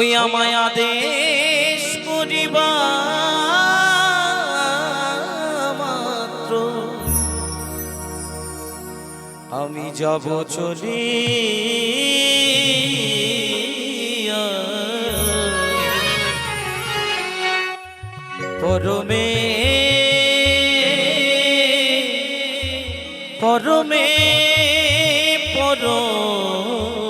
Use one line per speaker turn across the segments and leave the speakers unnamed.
হইয়া মায়া দেশ করিবা মাত্র। আমি যাব চলি পরমে পরমে পরম।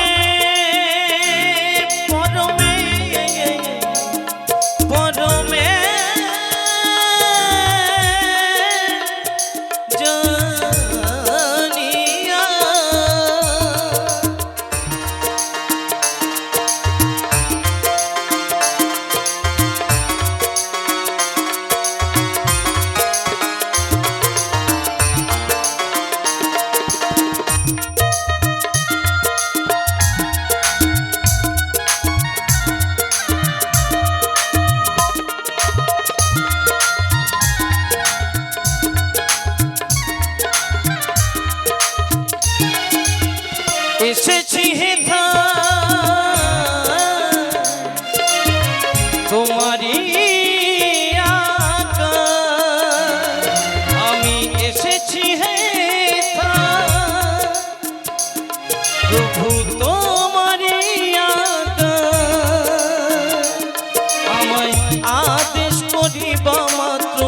আদেশ করিব মাত্র।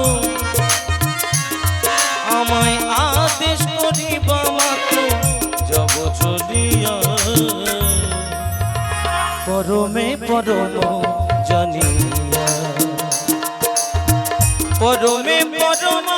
আমায় আদেশ করিব মাত্র। যাব চলিয়া। পরমে পরম জানিয়া। পরমে পরম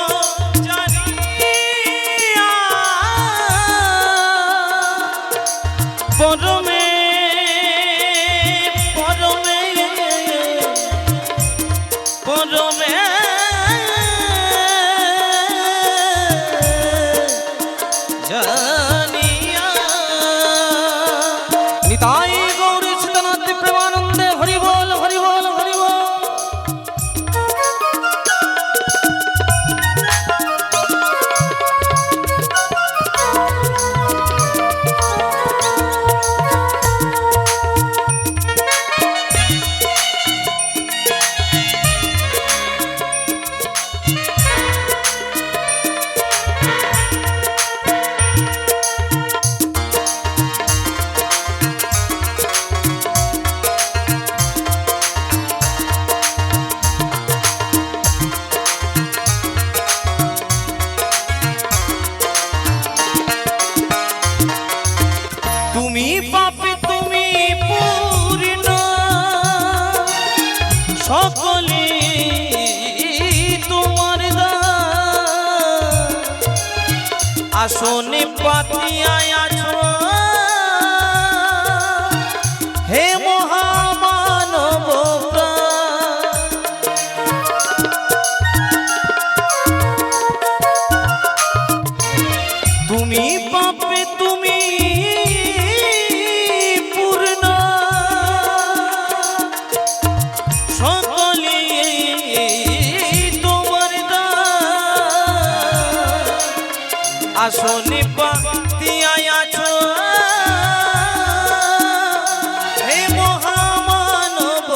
পাপে তুমি পূর্ণ। সকলে তোমার দা আসনে পাতিয়ায় আসনে পাতিয়ায় আছো। হে মহামানব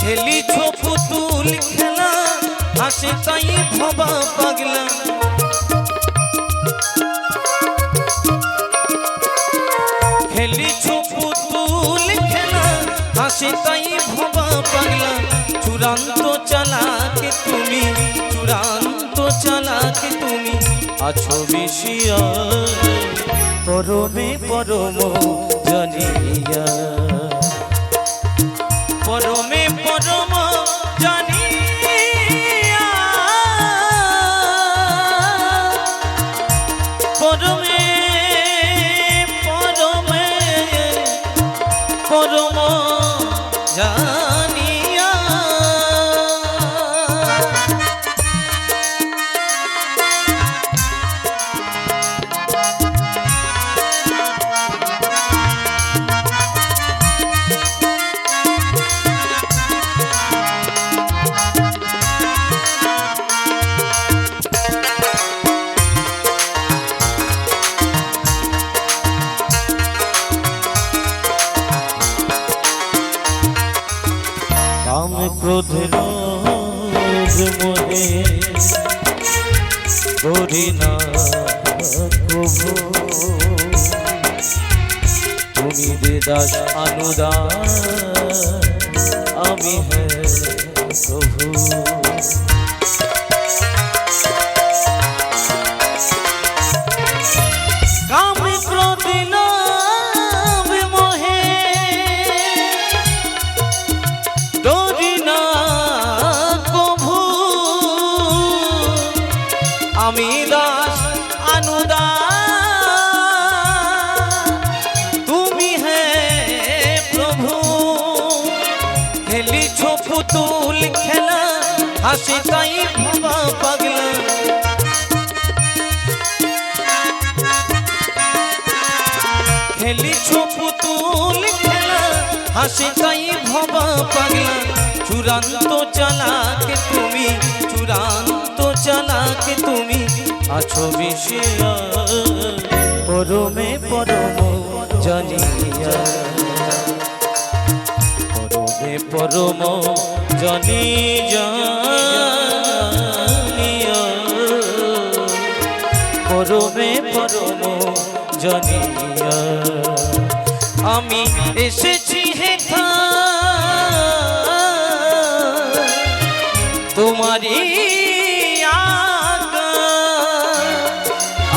খেলিছ পুতুল খেলা, হাসে তাই ভবা পাগলা। খেলিছ পুতুল খেলা, হাসি তাই ভবা পাগলা। চূড়ান্ত চালাকে আছো মিশিয়া। পরমে পরম জানিয়া। পরমে ক্রোধের মোহে করি না প্রভু তুমি দে দাস অনুদাস আমি হ্যাঁ প্রভু। খেলিছ পুতুল খেলা, হাসি তাই ভাবা পাগলা। খেলিছ পুতুল খেলা, হাসি তাই ভবা পাগলা। চূড়ান্ত চালাকে তুমি, চূড়ান্ত চালাকে তুমি, আছো মিশিয়া পরমে পরম জানিয়া। পরমে জানি পরমে পরম জানিয়া আমি এসেছি হেথা তোমারই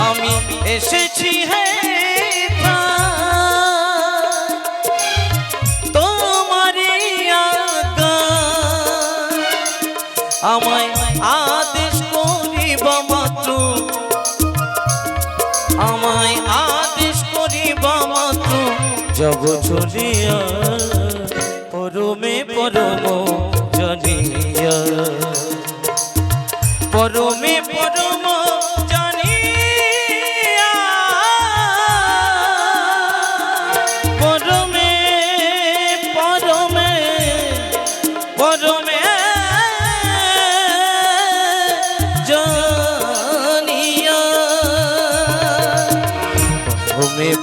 আমি এসেছি হেথা আমায় আদেশ করিব মাত্র আমায় আদেশ করিব মাত্র জগ ছড়িয়া পরমে পরম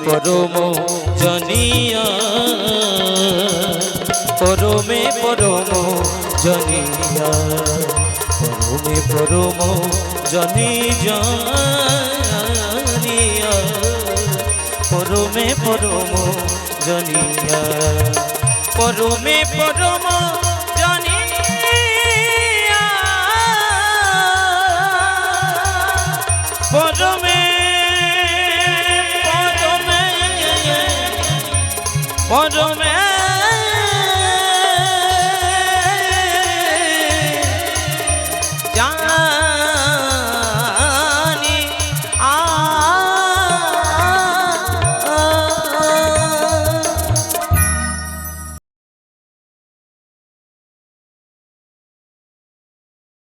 পরমে জানিয়া। পরমে পরম জানিয়া। পরমে পরম জানি জানিয়া। পরমে পরম জানিয়া। পরমে পরম জানিয়া। পরমে Bonjour.